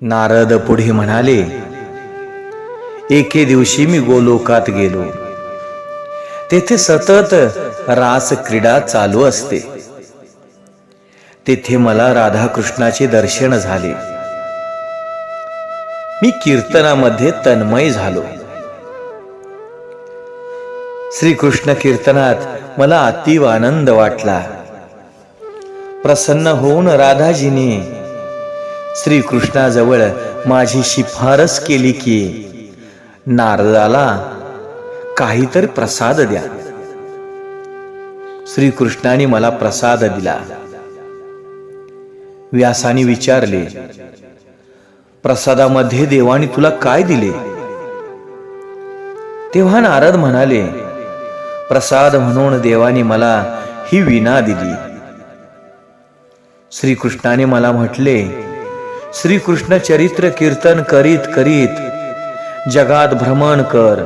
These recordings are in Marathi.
नारद पुढे म्हणाले एके दिवशी मी गोलोकात गेलो. तेथे सतत रास क्रीडा चालू असते. तेथे मला राधाकृष्णाचे दर्शन झाले. मी कीर्तनामध्ये तन्मय झालो. श्रीकृष्ण कीर्तनात मला अतीव आनंद वाटला. प्रसन्न होऊन राधाजीने श्रीकृष्णाजवळ माझी शिफारस केली की नारदाला काहीतरी प्रसाद द्या. श्रीकृष्णाने मला प्रसाद दिला. व्यासाने विचारले प्रसादामध्ये देवाने तुला काय दिले? तेव्हा नारद म्हणाले प्रसाद म्हणून देवाने मला ही विना दिली. श्रीकृष्णाने मला म्हटले श्रीकृष्ण चरित्र कीर्तन करीत करीत जगात भ्रमण कर.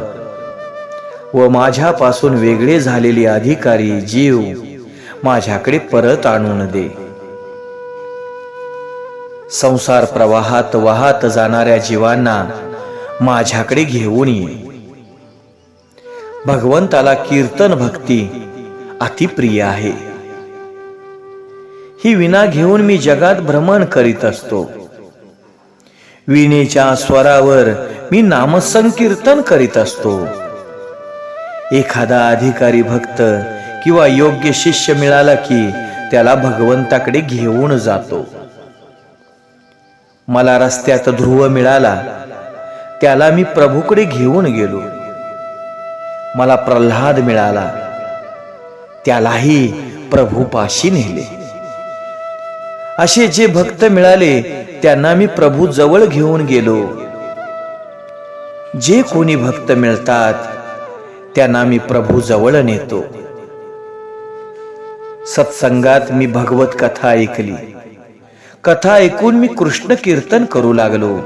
व माझ्यापासून वेगळे झालेले अधिकारी जीव माझ्याकडे परत आणून दे. संसार प्रवाहात वाहत जाणाऱ्या जीवांना माझ्याकडे घेऊन ये. भगवंताला कीर्तन भक्ती अतिप्रिय आहे. ही विना घेऊन मी जगात भ्रमण करीत असतो. विणेच्या स्वरावर मी नामसंकीर्तन करीत असतो. एखादा अधिकारी भक्त किंवा योग्य शिष्य मिळाला की त्याला भगवंताकडे घेऊन जातो. मला रस्त्यात ध्रुव मिळाला त्याला मी प्रभूकडे घेऊन गेलो. मला प्रल्हाद मिळाला त्यालाही प्रभूपाशी नेले. असे जे भक्त मिळाले त्यांना मी प्रभू जवळ घेऊन गेलो. जे कोणी भक्त मिळतात त्यांना मी प्रभू जवळ नेतो. सत्संगात मी भगवत कथा ऐकली. कथा ऐकून मी कृष्ण कीर्तन करू लागलो.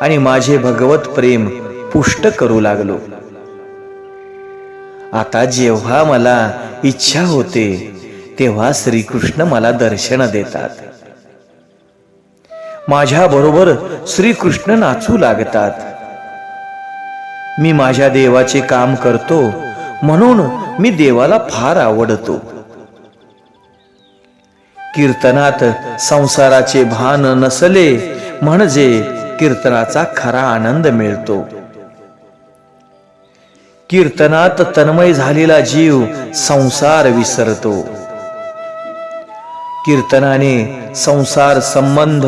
आणि माझे भगवत प्रेम पुष्ट करू लागलो. आता जेव्हा मला इच्छा होते तेव्हा श्रीकृष्ण मला दर्शन देतात. माझ्या बरोबर श्रीकृष्ण नाचू लागतात. मी माझ्या देवाचे काम करतो म्हणून मी देवाला फार आवडतो. कीर्तनात संसाराचे भान नसले म्हणजे कीर्तनाचा खरा आनंद मिळतो. कीर्तनात तन्मय झालेला जीव संसार विसरतो. कीर्तनाने संसार संबंध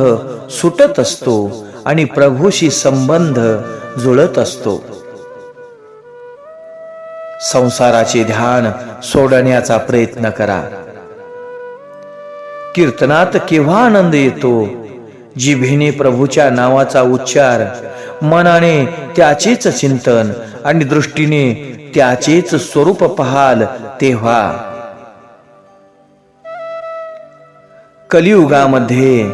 सुटत असतो आणि प्रभूशी संबंध जुळत असतो. संसाराचे ध्यान सोडण्याचा प्रयत्न करा. कीर्तनात केव्हा आनंद येतो? जिभेने प्रभूच्या नावाचा उच्चार मनाने त्याचेच चिंतन आणि दृष्टीने त्याचेच स्वरूप पाहाल तेव्हा. कलियुगामध्ये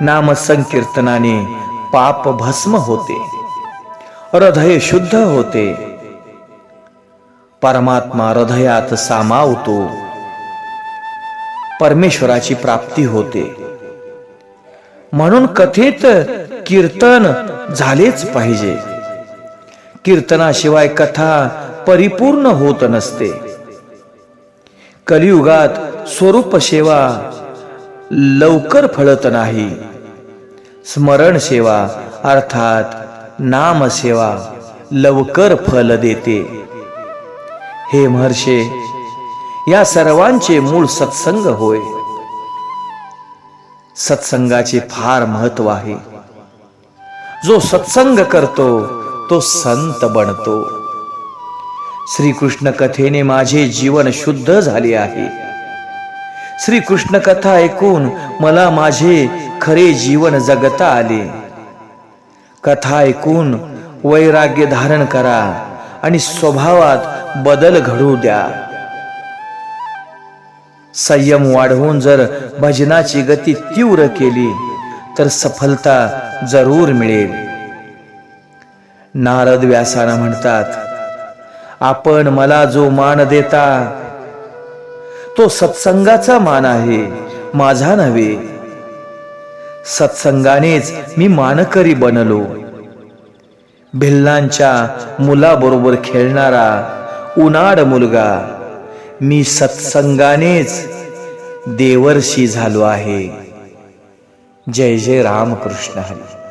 नाम संकीर्तनाने पाप भस्म होते हृदय शुद्ध होते. परमात्मा हृदयात सामावतो परमेश्वराची प्राप्ती होते. म्हणून कथेत कीर्तन झालेच पाहिजे. कीर्तनाशिवाय कथा परिपूर्ण होत नसते. कलियुगात स्वरूप सेवा लवकर फळत नाही. स्मरण सेवा अर्थात नाम सेवा लवकर फल देते. हे महर्षे या सर्वांचे मूळ सत्संग होय. सत्संगाचे फार महत्त्व आहे. जो सत्संग करतो तो संत बनतो. श्रीकृष्ण कथेने माझे जीवन शुद्ध झाले आहे. श्रीकृष्ण कथा ऐकून मला माझे खरे जीवन जगता आले. कथा ऐकून वैराग्य धारण करा आणि स्वभावात बदल घडू द्या. संयम वाढवून जर भजनाची गती तीव्र केली तर सफलता जरूर मिळेल. नारद व्यासाना म्हणतात आपण मला जो मान देता तो सत्संगाचा मान आहे माझा नव्हे. सत्संगानेच मी मानकरी बनलो. भिल्लांच्या मुलाबरोबर खेळणारा उनाड मुलगा मी सत्संगानेच देवर्षी झालो आहे. जय जय रामकृष्ण हरी.